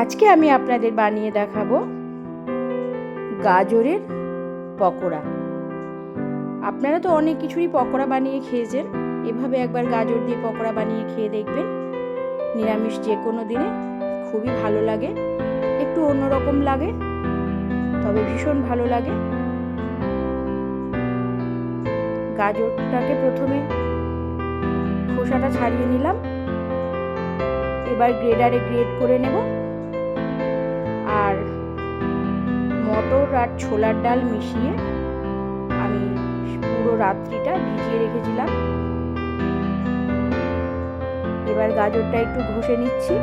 আজকে আমি আপনাদের বানিয়ে দেখাবো গাজরের পকোড়া। আপনারা তো অনেক কিছুরই পকোড়া বানিয়ে খেয়েছেন। এভাবে একবার গাজর দিয়ে পকোড়া বানিয়ে খেয়ে দেখবেন। নিরামিষ যে কোনো দিনে খুবই ভালো লাগে, একটু অন্যরকম লাগে, তবে ভীষণ ভালো লাগে। গাজরটাকে প্রথমে খোসাটা ছাড়িয়ে নিলাম। এবার গ্রেডারে গ্রেড করে নেব। মটর আর ছোলার ডাল মিশিয়ে আমি পুরো রাত্রিটা ভিজিয়ে রেখেছিলাম। এবার গাজরটা একটু ঘষে নিচ্ছি।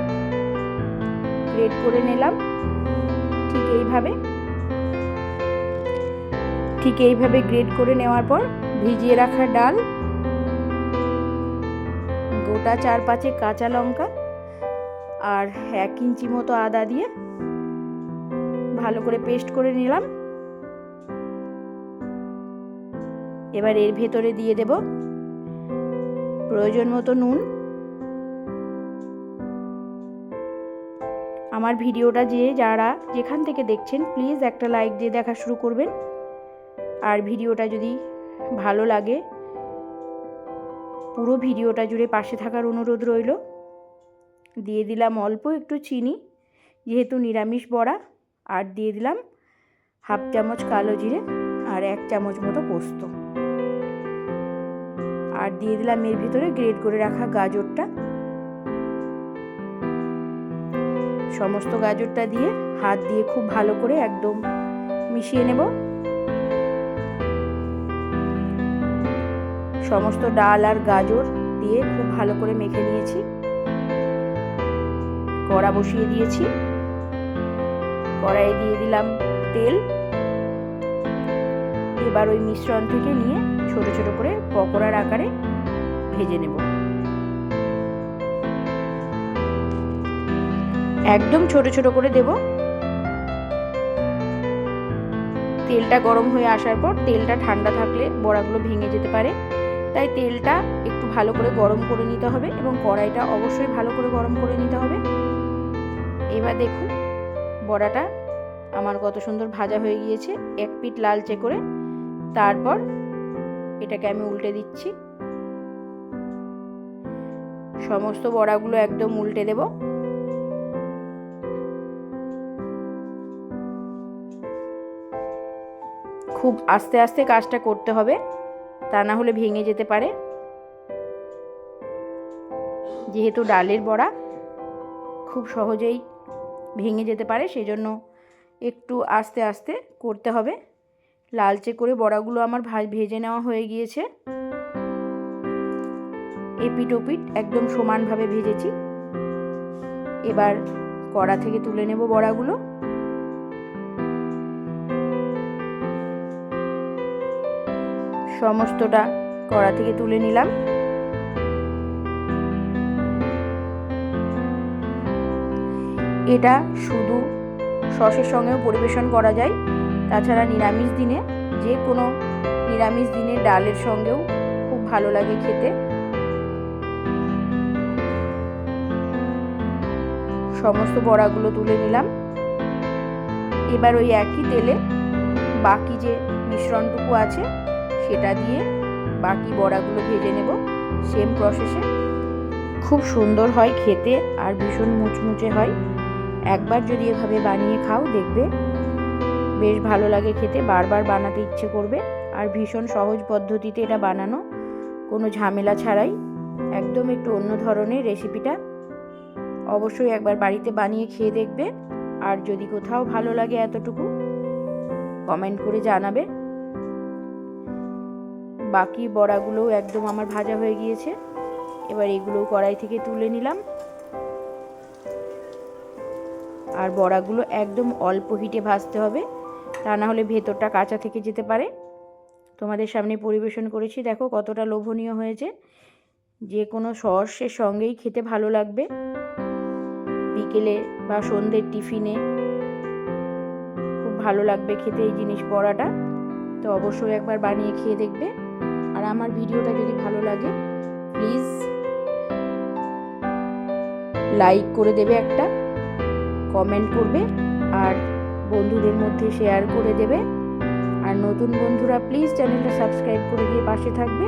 গ্রেড করে নিলাম। ঠিক এইভাবে। ঠিক এইভাবে গ্রেড করে নেওয়ার পর ভিজিয়ে রাখা ডাল। গোটা চার পাঁচে কাঁচা লঙ্কা আর এক ইঞ্চি মতো আদা দিয়ে ভালো করে পেস্ট করে নিলাম। এবার এর ভেতরে দিয়ে দেব প্রয়োজন মতো নুন। আমার ভিডিওটা যে যারা যেখান থেকে দেখছেন, প্লিজ একটা লাইক দিয়ে দেখা শুরু করবেন। আর ভিডিওটা যদি ভালো লাগে, পুরো ভিডিওটা জুড়ে পাশে থাকার অনুরোধ রইল। দিয়ে দিলাম অল্প একটু চিনি, যেহেতু নিরামিষ বড়া। আর দিয়ে দিলাম হাফ চামচ কালো জিরে আর এক চামচ মতো পোস্ত। আর দিয়ে দিলাম এর ভিতরে গ্রেড করে রাখা গাজরটা। সমস্ত গাজরটা দিয়ে হাত দিয়ে খুব ভালো করে একদম মিশিয়ে নেব। সমস্ত ডাল আর গাজর দিয়ে খুব ভালো করে মেখে নিয়েছি। কড়া বসিয়ে দিয়েছি। কড়াইয়ে দিয়ে দিলাম তেল। এবার ওই মিশ্রণ থেকে নিয়ে ছোট ছোট করে পকোড়ার আকারে ভেজে নেব। একদম ছোট ছোট করে দেব। তেলটা গরম হয়ে আসার পর তেলটা ঠান্ডা থাকলে বড়াগুলো ভেঙে যেতে পারে। তাই তেলটা একটু ভালো করে গরম করে নিতে হবে এবং কড়াইটা অবশ্যই ভালো করে গরম করে নিতে হবে। এবার দেখুন বড়াটা। আমার কত সুন্দর ভাজা হয়ে গিয়েছে, এক পিঠ লালচে করে। তারপর এটাকে আমি উল্টে দিচ্ছি। সমস্ত বড়াগুলো একদম উল্টে দেব। খুব আস্তে আস্তে কাজটা করতে হবে, তা না হলে ভেঙে যেতে পারে। যেহেতু ডালের বড়া, খুব সহজেই ভেঙে যেতে পারে, সেজন্য একটু আস্তে আস্তে করতে হবে। লালচে করে বড়াগুলো আমার ভাজ ভেজে নেওয়া হয়ে গিয়েছে। এপিট ওপিট একদম সমানভাবে ভেজেছি। এবার কড়া থেকে তুলে নেব বড়াগুলো। সমস্তটা কড়া থেকে তুলে নিলাম। এটা শুধু সসের সঙ্গেও পরিবেশন করা যায়। তাছাড়া নিরামিষ দিনে যে কোনো নিরামিষ দিনে ডালের সঙ্গেও খুব ভালো লাগে খেতে। সমস্ত বড়াগুলো তুলে নিলাম। এবার ওই একই তেলে বাকি যে মিশ্রণটুকু আছে, সেটা দিয়ে বাকি বড়াগুলো ভেজে নেব সেম প্রসেসে খুব সুন্দর হয় খেতে আর ভীষণ মুচমুচে হয়। একবার যদি এভাবে বানিয়ে খাও, দেখবে বেশ ভালো লাগে খেতে। বারবার বানাতে ইচ্ছে করবে। আর ভীষণ সহজ পদ্ধতিতে এটা বানানো, কোনো ঝামেলা ছাড়াই। একদম একটু অন্য ধরনের রেসিপিটা অবশ্যই একবার বাড়িতে বানিয়ে খেয়ে দেখবে। আর যদি কোথাও ভালো লাগে এতটুকু কমেন্ট করে জানাবে। বাকি বড়াগুলোও একদম আমার ভাজা হয়ে গিয়েছে। এবার এগুলো কড়াই থেকে তুলে নিলাম। আর বড়াগুলো একদম অল্প হিটে ভাজতে হবে। তা না হলে ভেতরটা কাঁচা থেকে যেতে পারে। তোমাদের সামনে পরিবেশন করেছি। দেখো কতটা লোভনীয় হয়েছে। যে কোনো সসের সঙ্গেই খেতে ভালো লাগবে। বিকেলে বা সন্ধ্যের টিফিনে খুব ভালো লাগবে খেতে এই জিনিস বড়াটা। তো অবশ্যই একবার বানিয়ে খেয়ে দেখবে। আর আমার ভিডিওটা যদি ভালো লাগে, প্লিজ লাইক করে দেবে একটা। কমেন্ট করবে আর বন্ধুদের মধ্যে শেয়ার করে দেবে। আর নতুন বন্ধুরা প্লিজ চ্যানেলটা সাবস্ক্রাইব করে দিয়ে পাশে থাকবে।